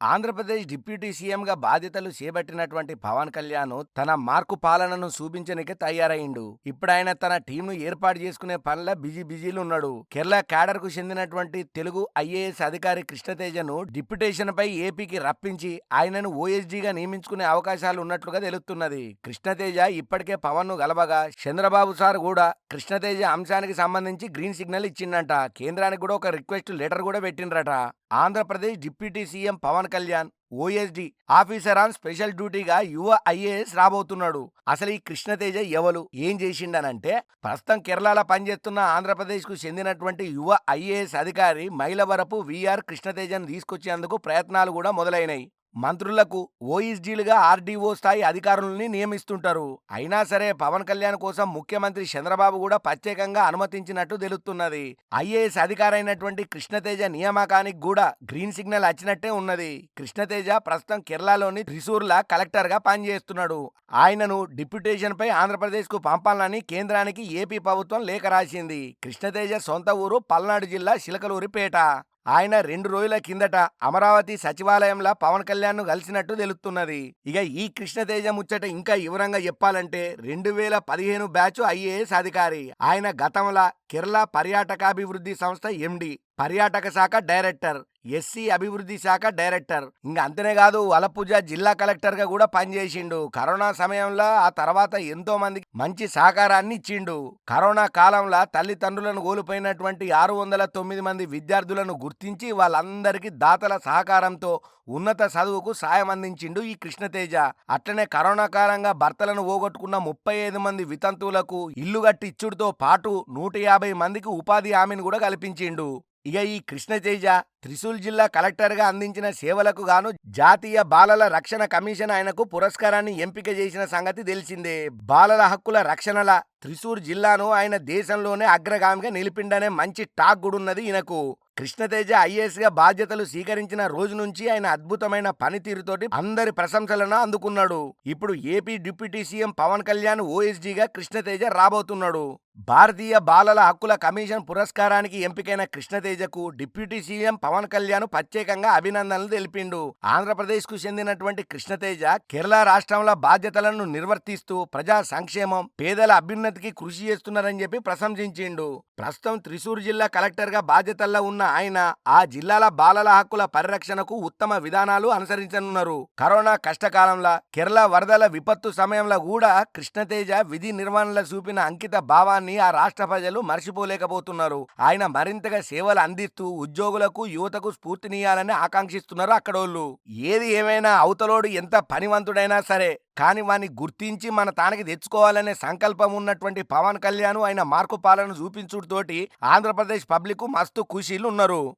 Andhra Pradesh deputy సీఎంగా బాధ్యతలు చేపట్టినటువంటి పవన్ కళ్యాణ్ తన మార్కు పాలనను చూపించనికే తయారైండు ఇప్పుడాయన తన టీంను ఏర్పాటు చేసుకునే పనిలో బిజీ బిజీలు ఉన్నాడు కేరళ క్యాడర్కు చెందినటువంటి తెలుగు ఐఏఎస్ అధికారి కృష్ణతేజను డిప్యుటేషన్ పై ఏపీకి రప్పించి ఆయనను ఓఎస్డీగా నియమించుకునే అవకాశాలు ఉన్నట్లుగా తెలుస్తున్నది. కృష్ణతేజ ఇప్పటికే పవన్ను గలవగా చంద్రబాబు సార్ కూడా కృష్ణతేజ అంశానికి సంబంధించి గ్రీన్ సిగ్నల్ ఇచ్చిండంట. కేంద్రానికి కూడా ఒక రిక్వెస్ట్ లెటర్ కూడా పెట్టిండ్రట. Andhra Pradesh deputy CM Pawan Kalyan OSD officer on special డ్యూటీగా యువ ఐఏఎస్ రాబోతున్నాడు. అసలు ఈ కృష్ణతేజ ఎవలు ఏం చేసిండనంటే ప్రస్తుతం కేరళలో పనిచేస్తున్న ఆంధ్రప్రదేశ్కు చెందినటువంటి యువ ఐఏఎస్ అధికారి మైలవరపు విఆర్ కృష్ణతేజను తీసుకొచ్చేందుకు ప్రయత్నాలు కూడా మొదలైనాయి. మంత్రులకు ఓఈస్డీలుగా ఆర్డీఓ స్థాయి అధికారులని నియమిస్తుంటారు. అయినా సరే పవన్ కళ్యాణ్ కోసం ముఖ్యమంత్రి చంద్రబాబు కూడా ప్రత్యేకంగా అనుమతించినట్టు తెలుస్తున్నది. ఐఏఎస్ అధికారైనటువంటి కృష్ణతేజ నియామకానికి కూడా గ్రీన్ సిగ్నల్ వచ్చినట్టే ఉన్నది. కృష్ణతేజ ప్రస్తుతం కేరళలోని త్రిశూర్ల కలెక్టర్గా పనిచేస్తున్నాడు. ఆయనను డిప్యుటేషన్పై ఆంధ్రప్రదేశ్కు పంపాలని కేంద్రానికి ఏపీ ప్రభుత్వం లేఖ రాసింది. కృష్ణతేజ సొంత ఊరు పల్నాడు జిల్లా శిలకలూరిపేట. ఆయన రెండు రోజుల కిందట అమరావతి సచివాలయంలో పవన్ కళ్యాణ్ను కలిసినట్టు తెలుస్తున్నది. ఇక ఈ కృష్ణతేజ ముచ్చట ఇంకా వివరంగా చెప్పాలంటే రెండు వేల పదిహేను బ్యాచ్ ఐఏఎస్ అధికారి. ఆయన గతంలో కేరళ పర్యాటకాభివృద్ధి సంస్థ ఎండి. పర్యాటక శాఖ డైరెక్టర్ ఎస్సీ అభివృద్ధి శాఖ డైరెక్టర్. ఇంకా అంతనే కాదు వలపుజ జిల్లా కలెక్టర్గా కూడా పనిచేసిండు. కరోనా సమయంలో ఆ తర్వాత ఎంతో మందికి మంచి సహకారాన్ని ఇచ్చిండు. కరోనా కాలంలో తల్లిదండ్రులను కోల్పోయినటువంటి ఆరు వందల తొమ్మిది మంది విద్యార్థులను గుర్తించి వాళ్ళందరికీ దాతల సహకారంతో ఉన్నత చదువుకు సాయం అందించిండు ఈ కృష్ణతేజ. అట్లనే కరోనా కాలంగా భర్తలను పోగొట్టుకున్న ముప్పై ఐదు మంది వితంతువులకు ఇల్లు కట్టి ఇచ్చుడుతో పాటు నూట యాభై మందికి ఉపాధి హామీని కూడా కల్పించిండు. ఇక ఈ కృష్ణతేజ త్రిశూల్ జిల్లా కలెక్టర్గా అందించిన సేవలకు గాను జాతీయ బాలల రక్షణ కమిషన్ ఆయనకు పురస్కారాన్ని ఎంపిక చేసిన సంగతి తెలిసిందే. బాలల హక్కుల రక్షణల త్రిశూర్ జిల్లాను ఆయన దేశంలోనే అగ్రగామిగా నిలిపిండనే మంచి టాక్ గుడున్నది ఈయనకు. కృష్ణతేజ ఐఏఎస్గా బాధ్యతలు స్వీకరించిన రోజు నుంచి ఆయన అద్భుతమైన పనితీరుతోటి అందరి ప్రశంసలను అందుకున్నాడు. ఇప్పుడు AP deputy CM Pawan Kalyan ఓఎస్డీగా Krishna Teja రాబోతున్నాడు. భారతీయ బాలల హక్కుల కమిషన్ పురస్కారానికి ఎంపికైన కృష్ణతేజకు డిప్యూటీ సీఎం పవన్ కళ్యాణ్ ప్రత్యేకంగా అభినందనలు తెలిపిండు. ఆంధ్రప్రదేశ్కు చెందినటువంటి కృష్ణతేజ కేరళ రాష్ట్రంలో బాధ్యతలను నిర్వర్తిస్తూ ప్రజా సంక్షేమం పేదల అభ్యున్నతికి కృషి చేస్తున్నారని చెప్పి ప్రశంసించిండు. ప్రస్తుతం త్రిశూర్ జిల్లా కలెక్టర్గా బాధ్యతల్లో ఉన్న ఆయన ఆ జిల్లాల బాలల హక్కుల పరిరక్షణకు ఉత్తమ విధానాలు అనుసరించనున్నారు. కరోనా కష్టకాలంలో కేరళ వరదల విపత్తు సమయంలో కూడా కృష్ణతేజ విధి నిర్వహణలో చూపిన అంకిత భావాన్ని ఆ రాష్ట్ర ప్రజలు మర్చిపోలేకపోతున్నారు. ఆయన మరింతగా సేవలు అందిస్తూ ఉద్యోగులకు యువతకు స్ఫూర్తినియాలని ఆకాంక్షిస్తున్నారు అక్కడోళ్ళు. ఏది ఏమైనా అవతలోడు ఎంత పనివంతుడైనా సరే కానీ వాని గుర్తించి మన తానికి తెచ్చుకోవాలనే సంకల్పం ఉన్నటువంటి పవన్ కళ్యాణ్ ఆయన మార్కు పాలన చూపించుడుతోటి ఆంధ్రప్రదేశ్ పబ్లిక్ మస్తు ఖుషీలు ఉన్నారు